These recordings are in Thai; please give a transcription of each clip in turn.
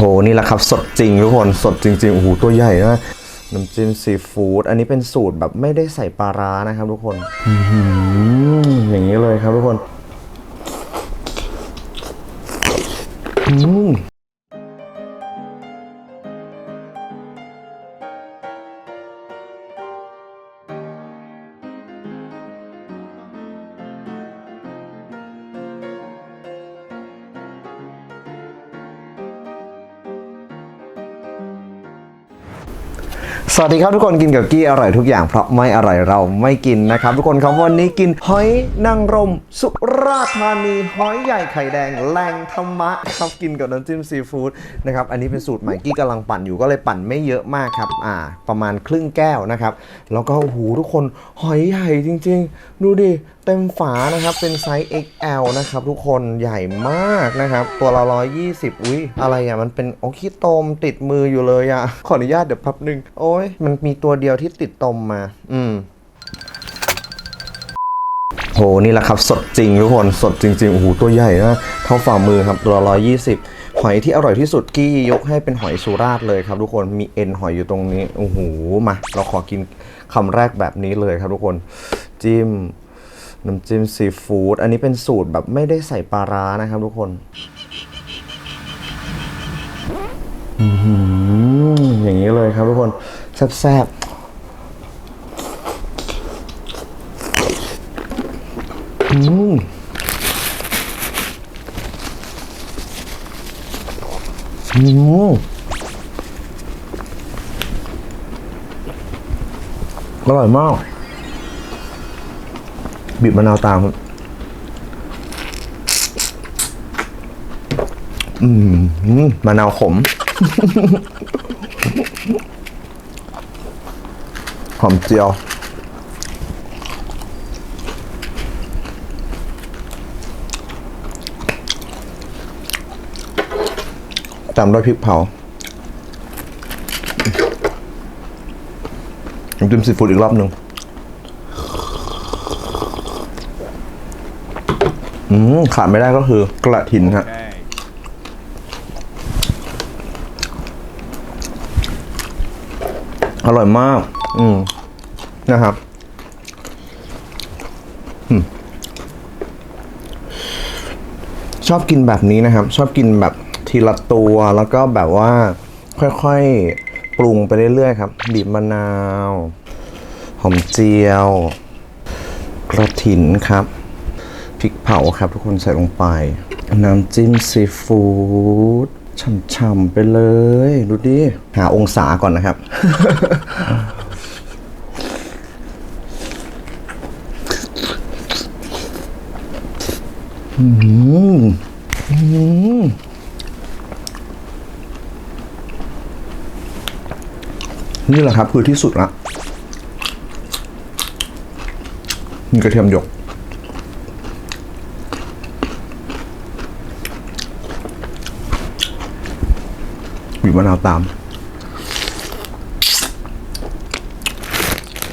โหนี่แหละครับสดจริงทุกคนสดจริงๆโอ้โหตัวใหญ่นะน้ำจิ้มซีฟู้ดอันนี้เป็นสูตรแบบไม่ได้ใส่ปลาร้านะครับทุกคนอื้อหืออย่างนี้เลยครับทุกคนอืม สวัสดีครับทุกคนกินกับกี้อร่อยทุกอย่างเพราะไม่อร่อยเราไม่กินนะครับ ทุกคนครับวันนี้กินหอยนางรม สุราษฎร์ธานีหอยใหญ่ไข่แดงแรงธรรมะครับกินกับน้ำจิ้มซีฟู้ดนะครับอันนี้เป็นสูตรใหม่กี้กำลังปั่นอยู่ก็เลยปั่นไม่เยอะมากครับอ่า ประมาณครึ่งแก้วนะครับ แล้วก็โอ้โหทุกคนหอยใหญ่จริง ๆ ดูดิ ต็มฝานะครับ เป็นไซส์ XL นะครับทุกคนใหญ่มากนะครับ ตัวละ120 อุ้ยอะไรอะ มันเป็นโอ้ขี้ตมติดมืออยู่เลยอะ ขออนุญาตเดี๋ยวแป๊บหนึง โอ้ยมันมีตัวเดียวที่ติดตมมา อืมโหนี่แหละครับ สดจริงทุกคนสดจริงๆโอ้โหตัวใหญ่นะเท่าฝ่ามือครับตัวละ120หอยที่อร่อยที่สุดกี้ยกให้เป็นหอยสุราษฎร์เลยครับ ทุกคนมีเอ็นหอยอยู่ตรงนี้โอ้โหมาเราขอกินคำแรกแบบนี้เลยครับทุกคนจิ้ม น้ำจิ้มซีฟู้ดอันนี้เป็นสูตรแบบไม่ได้ใส่ปลาร้านะครับทุกคนอย่างนี้เลยครับทุกคน แซ่บๆอืมอืมอร่อยมาก บีบมะนาวตามอืมมะนาวขม หอมเจียว ตามด้วยพริกเผาน้ำจิ้มซีฟู้ดอีกรอบหนึ่ง อืมขาดไม่ได้ก็คือกระถินฮะอร่อยมาก อืม นะครับ อืม ชอบกินแบบนี้นะครับ ชอบกินแบบทีละตัวแล้วก็แบบว่า ค่อยๆ ปรุงไปเรื่อยๆครับ บีบมะนาว หอมเจียว กระถินครับ พริกเผาครับทุกคนใส่ลงไป น้ำจิ้มซีฟู้ดฉ่ำๆไปเลย ดูดิ หาองศาก่อนนะครับ อืมอืมนี่แหละครับ คือที่สุดละมีกระเทียมหยก บีบมะนาวตาม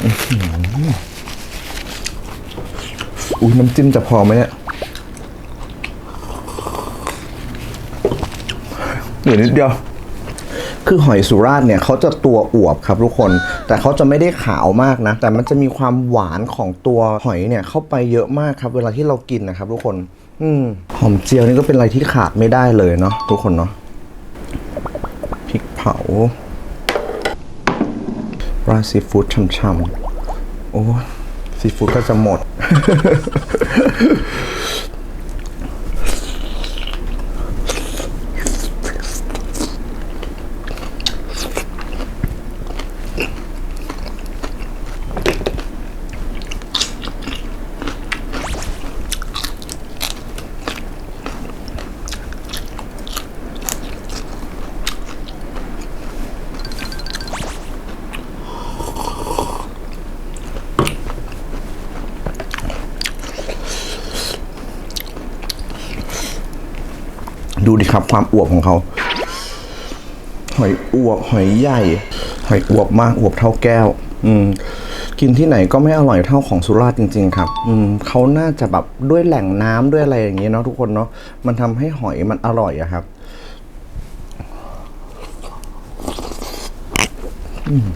อื้อหืออุ้ยน้ำจิ้มจะพอไหมเนี่ยเหลือนิดเดียว คือหอยสุราษฎร์เนี่ยเขาจะตัวอวบครับทุกคน แต่เขาจะไม่ได้ขาวมากนะ แต่มันจะมีความหวานของตัวหอยเนี่ยเข้าไปเยอะมากครับ เวลาที่เรากินนะครับทุกคน อืมหอมเจียวนี่ก็เป็นอะไรที่ขาดไม่ได้เลยเนาะทุกคนเนาะ เผา ราซีฟู้ดช่ำๆ โอ้ซีฟู้ดก็จะหมด ดูดิครับความอวบของเขา หอยอวบหอยใหญ่ หอยอวบมากอวบเท่าแก้ว อืกินที่ไหนก็ไม่อร่อยเท่าของสุราษฎร์จริง ๆ ครับ อืมเขาน่าจะแบบด้วยแหล่งน้ำด้วยอะไรอย่างเงี้ยเนาะทุกคนเนาะมันทำให้หอยมันอร่อยอะครับ อืม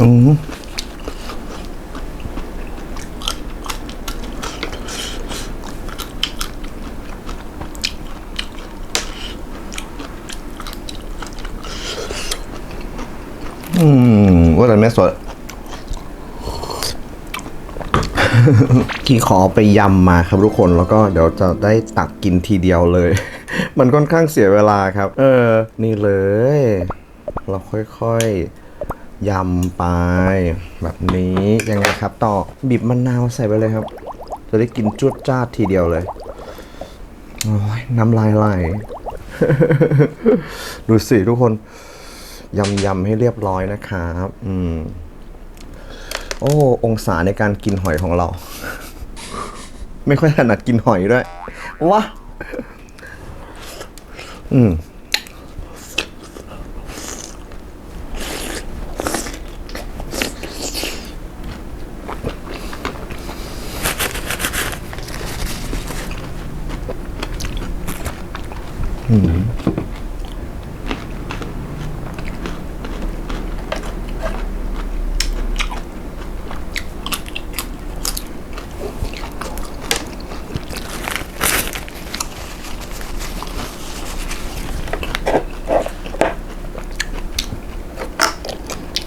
อืมอืมว่าแต่ไม่สดกี่ขอไปยำมาครับทุกคนแล้วก็เดี๋ยวจะได้ตักกินทีเดียวเลย มันค่อนข้างเสียเวลาครับ เออ นี่เลย เราค่อยๆ ยำไปแบบนี้ยังไงครับ ต่อบีบมะนาวใส่ไปเลยครับ จะได้กินจวดจ้าทีเดียวเลยโอ้ยน้ำลายไหลดูสิทุกคนยำยำให้เรียบร้อยนะครับ อืม โอ้ องศาในการกินหอยของเรา ไม่ค่อยถนัดกินหอยด้วยวะอืม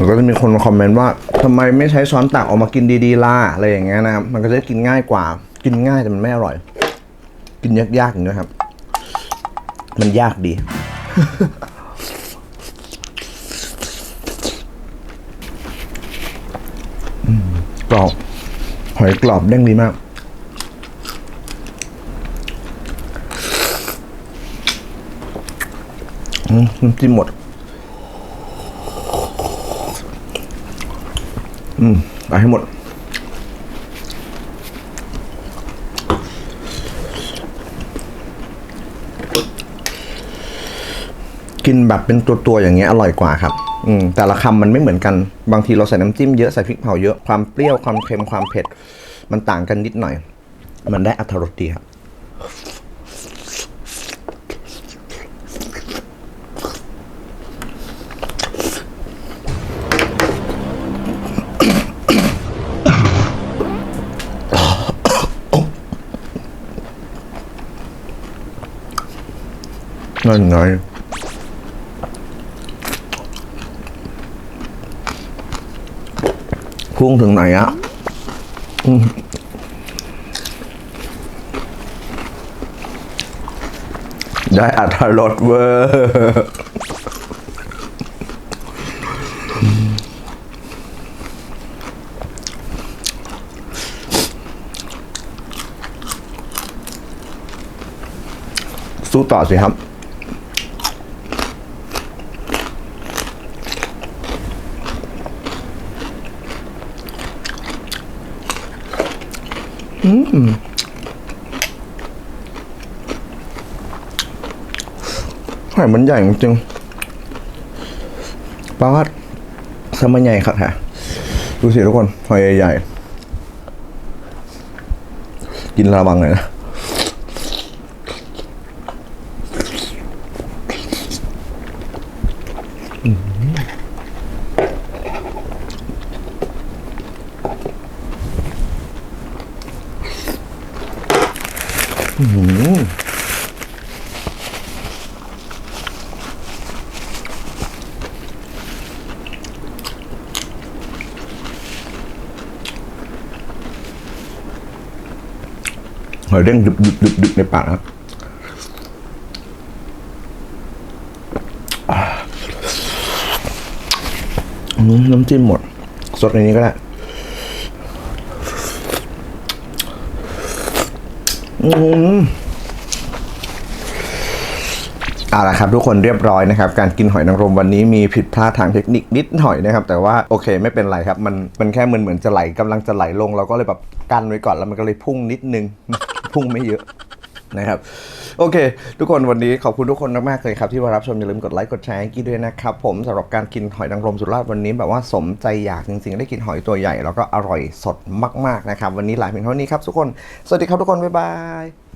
แล้วก็จะมีคนมาคอมเมนต์ว่าทำไมไม่ใช้ช้อนตักออกมากินดีๆล่ะอะไรอย่างเงี้ยนะครับมันก็จะกินง่ายกว่า กินง่ายแต่มันไม่อร่อย กินยากๆอย่างเงี้ยครับ มันยากดีกรอบหอยกรอบเด้งดีมากน้ำจิ้มหมด อืมไปให้หมด กินแบบเป็นตัวๆอย่างเงี้ยอร่อยกว่าครับ อืมแต่ละคำมันไม่เหมือนกัน บางทีเราใส่น้ำจิ้มเยอะ ใส่พริกเผาเยอะ ความเปรี้ยว ความเค็ม ความเผ็ด มันต่างกันนิดหน่อย มันได้อรรถรสดีครับ นั่นไงพุ่งถึงไหนอะอได้อัตรสเวอร์สู้ต่อสิครับ หอยมันใหญ่จริงปลาวัดสมัยใหญ่ครับฮะดูสิทุกคนหอยใหญ่ๆกินระวังหน่อยนะ หอยเด้งดึบดึบดึบดึบในปากครับอ่าอืมน้ำจิ้มหมด สดในนี้ก็ได้อืมเอาละครับทุกคนเรียบร้อยนะครับ การกินหอยนางรมวันนี้มีผิดพลาดทางเทคนิคนิดหน่อยนะครับ แต่ว่าโอเคไม่เป็นไรครับ มันมันแค่เหมันเหมือนจะไหลกำลังจะไหลลง เราก็เลยแบบกันไว้ก่อนแล้วมันก็เลยพุ่งนิดนึง พุ่งไม่เยอะนะครับโอเค ทุกคนวันนี้ขอบคุณทุกคนมากๆเลยครับ ที่มารับชม อย่าลืมกดไลค์กดแชร์ให้กี้ด้วยนะครับ ผมสำหรับการกินหอยนางรมสุราษฎร์วันนี้แบบว่าสมใจอยากจริงๆ ได้กินหอยตัวใหญ่ แล้วก็อร่อยสดมากๆนะครับ วันนี้ลาเพียงเท่านี้ครับทุกคน สวัสดีครับทุกคน บ๊ายบาย